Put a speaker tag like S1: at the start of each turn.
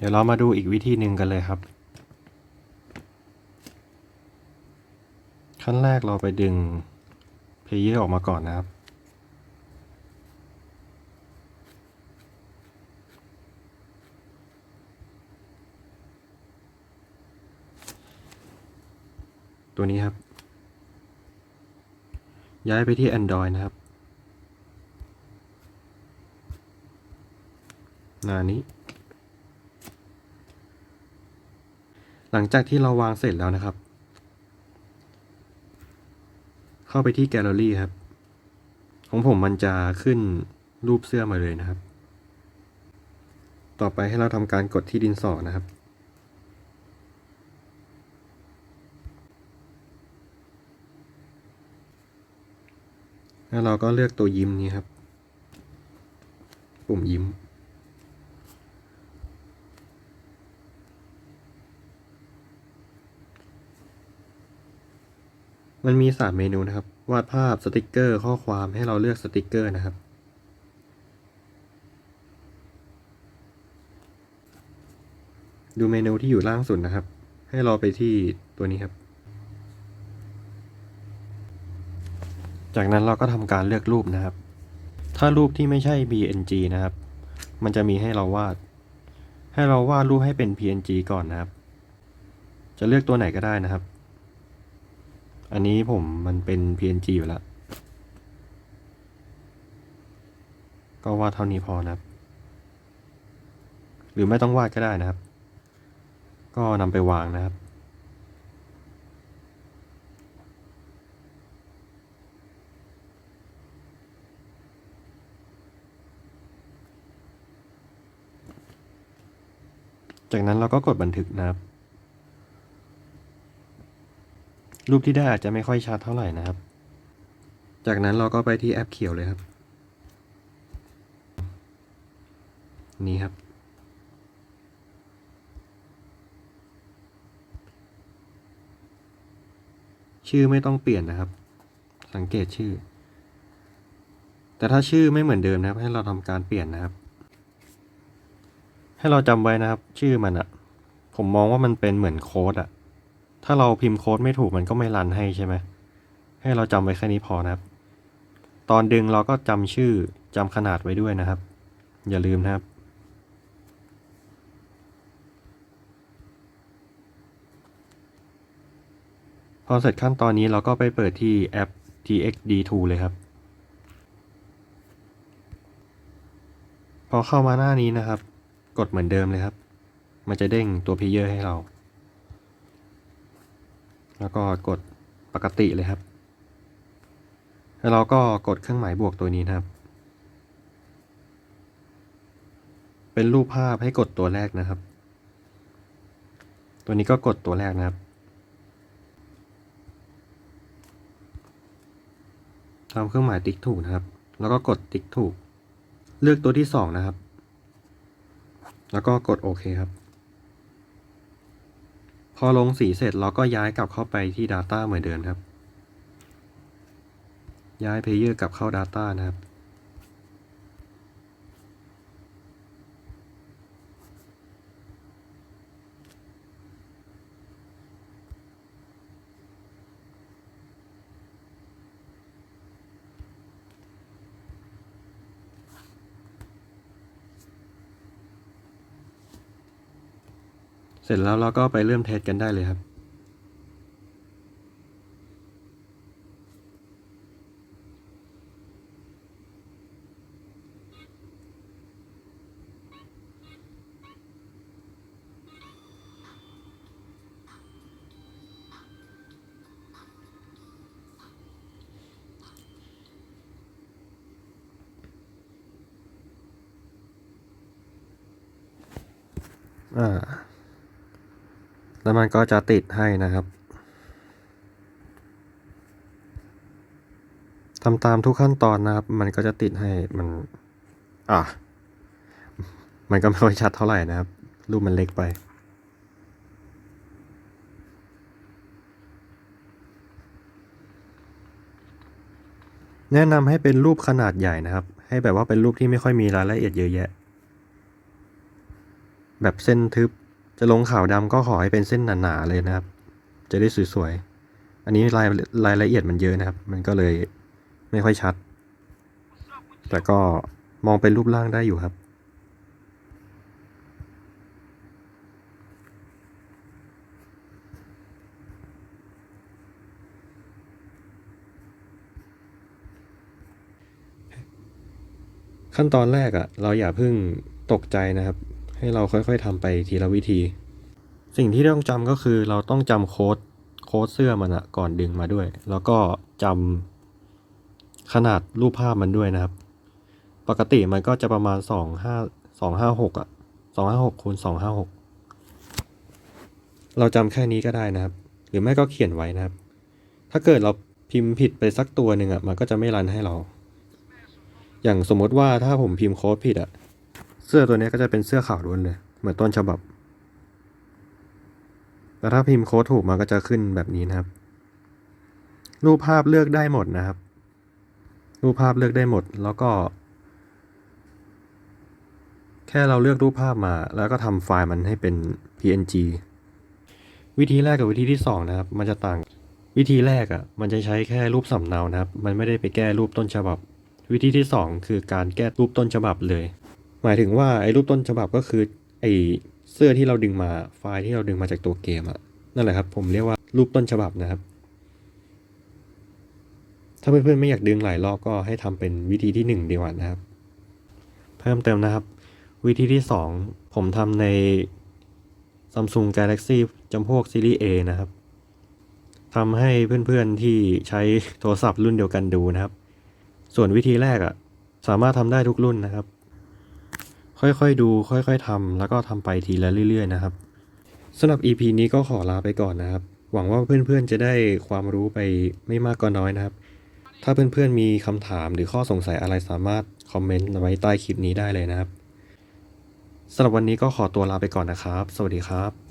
S1: เดี๋ยวเรามาดูอีกวิธีหนึ่งกันเลยครับ ขั้นแรกเราไปดึงเพลเยอร์ออกมาก่อนนะครับ ตัวนี้ครับ ย้ายไปที่ Android นะครับ หน้านี้ หลังจากที่เราวางเสร็จแล้วนะครับ เข้าไปที่แกลเลอรี่ครับ ของผมมันจะขึ้นรูปเสื้อมาเลยนะครับ ต่อไปให้เราทำการกดที่ดินสอนะครับ แล้วเราก็เลือกตัวยิ้มนี้ครับ ปุ่มยิ้ม มันมีสามเมนูนะครับ วาดภาพสติกเกอร์ ข้อความให้เราเลือกสติกเกอร์นะครับ ดูเมนูที่อยู่ล่างสุดนะครับ ให้เราไปที่ตัวนี้ครับ จากนั้นเราก็ทำการเลือกรูปนะครับ ถ้ารูปที่ไม่ใช่ PNG นะครับ มันจะมีให้เราวาด ให้เราวาดรูปให้เป็น PNG ก่อนนะครับ จะเลือกตัวไหนก็ได้นะครับ อันนี้ผมมันเป็น PNG อยู่แล้ว ก็วาดเท่านี้พอนะครับ หรือไม่ต้องวาดก็ได้นะครับ ก็นำไปวางนะครับ จากนั้นเราก็กดบันทึกนะครับ รูปที่ได้อาจจะไม่ค่อยชัดเท่าไหร่นะครับ จากนั้นเราก็ไปที่แอปเขียวเลยครับ นี่ครับ ชื่อไม่ต้องเปลี่ยนนะครับ สังเกตชื่อ แต่ถ้าชื่อไม่เหมือนเดิมนะครับ ให้เราทำการเปลี่ยนนะครับ ให้เราจำไว้นะครับ ชื่อมันอะผมมองว่ามันเป็นเหมือนโค้ดอะ ถ้าเราพิมพ์โค้ดไม่ถูกมันก็ไม่รันให้ใช่ไหม ให้เราจำไว้แค่นี้พอนะครับ ตอนดึงเราก็จำชื่อจำขนาดไว้ด้วยนะครับ อย่าลืมนะครับ พอเสร็จขั้นตอนนี้เราก็ไปเปิดที่แอป TXD2 เลยครับ พอเข้ามาหน้านี้นะครับ กดเหมือนเดิมเลยครับ มันจะเด้งตัวเพลเยอร์ให้เรา แล้วก็กดปกติเลยครับ แล้วเราก็กดเครื่องหมายบวกตัวนี้นะครับ เป็นรูปภาพให้กดตัวแรกนะครับ ตัวนี้ก็กดตัวแรกนะครับ ทำเครื่องหมายติ๊กถูกนะครับ แล้วก็กดติ๊กถูก เลือกตัวที่สองนะครับ แล้วก็กดโอเคครับ พอลงสีเสร็จเราก็ย้ายกลับเข้าไปที่ Data เหมือนเดิมครับ ย้ายเพเยอร์กลับเข้า Data นะครับ สร็จแล้วเราก็ไปเริ่มเทสกันได้เลยครับ อ่า แล้วมันก็จะติดให้นะครับทำตามทุกขั้นตอนนะครับ มันก็จะติดให้มัน อะ มันก็ไม่ค่อยชัดเท่าไหร่นะครับ รูปมันเล็กไป แนะนำให้เป็นรูปขนาดใหญ่นะครับ ให้แบบว่าเป็นรูปที่ไม่ค่อยมีรายละเอียดเยอะแยะ แบบเส้นทึบ จะลงขาวดำก็ขอให้เป็นเส้นหนาๆเลยนะครับ จะได้สวยๆ อันนี้รายรายละเอียดมันเยอะนะครับ มันก็เลยไม่ค่อยชัด แต่ก็มองเป็นรูปร่างได้อยู่ครับขั้นตอนแรกอะ่ะ เราอย่าเพิ่งตกใจนะครับ ให้เราค่อยๆทำไปทีละวิธี สิ่งที่ต้องจำก็คือเราต้องจำโค้ดโค้ดเสื้อมันอะก่อนดึงมาด้วย แล้วก็จำขนาดรูปภาพมันด้วยนะครับ ปกติมันก็จะประมาณสองห้าสองห้าหกอะสองห้าหกคูณสองห้าหกเราจำแค่นี้ก็ได้นะครับ หรือไม่ก็เขียนไว้นะครับ ถ้าเกิดเราพิมพ์ผิดไปสักตัวหนึ่งอะมันก็จะไม่รันให้เรา อย่างสมมติว่าถ้าผมพิมพ์โค้ดผิดอะ เสื้อตัวนี้ก็จะเป็นเสื้อขาวล้วนเลย เหมือนต้นฉบับ แต่ถ้าพิมพ์โค้ดถูกมันก็จะขึ้นแบบนี้นะครับ รูปภาพเลือกได้หมดนะครับ รูปภาพเลือกได้หมด แล้วก็ แค่เราเลือกรูปภาพมา แล้วก็ทำไฟล์มันให้เป็น PNG วิธีแรกกับวิธีที่สองนะครับ มันจะต่าง วิธีแรกอะ่ะ มันจะใช้แค่รูปสำเนานะครับ มันไม่ได้ไปแก้รูปต้นฉบับ วิธีที่สองคือการแก้รูปต้นฉบับเลย หมายถึงว่าไอ้รูปต้นฉบับก็คือไอ้เสื้อที่เราดึงมาไฟล์ที่เราดึงมาจากตัวเกมอะนั่นแหละครับ ผมเรียกว่ารูปต้นฉบับนะครับ ถ้าเพื่อนๆไม่อยากดึงหลายรอบก็ให้ทำเป็นวิธีที่หนึ่งดีกว่านะครับ เพิ่มเติมนะครับ วิธีที่สองผมทำใน Samsung Galaxy จำพวกซีรีส์ A นะครับทำให้เพื่อนๆที่ใช้โทรศัพท์รุ่นเดียวกันดูนะครับ ส่วนวิธีแรกอะ่ะสามารถทำได้ทุกรุ่นนะครับ ค่อยๆดู ค่อยๆทำแล้วก็ทำไปทีละเรื่อย ๆ นะครับสำหรับ EP นี้ก็ขอลาไปก่อนนะครับ หวังว่าเพื่อนๆจะได้ความรู้ไปไม่มากก็น้อยนะครับ ถ้าเพื่อนๆมีคำถามหรือข้อสงสัยอะไรสามารถคอมเมนต์ไว้ใต้คลิปนี้ได้เลยนะครับสำหรับวันนี้ก็ขอตัวลาไปก่อนนะครับ สวัสดีครับ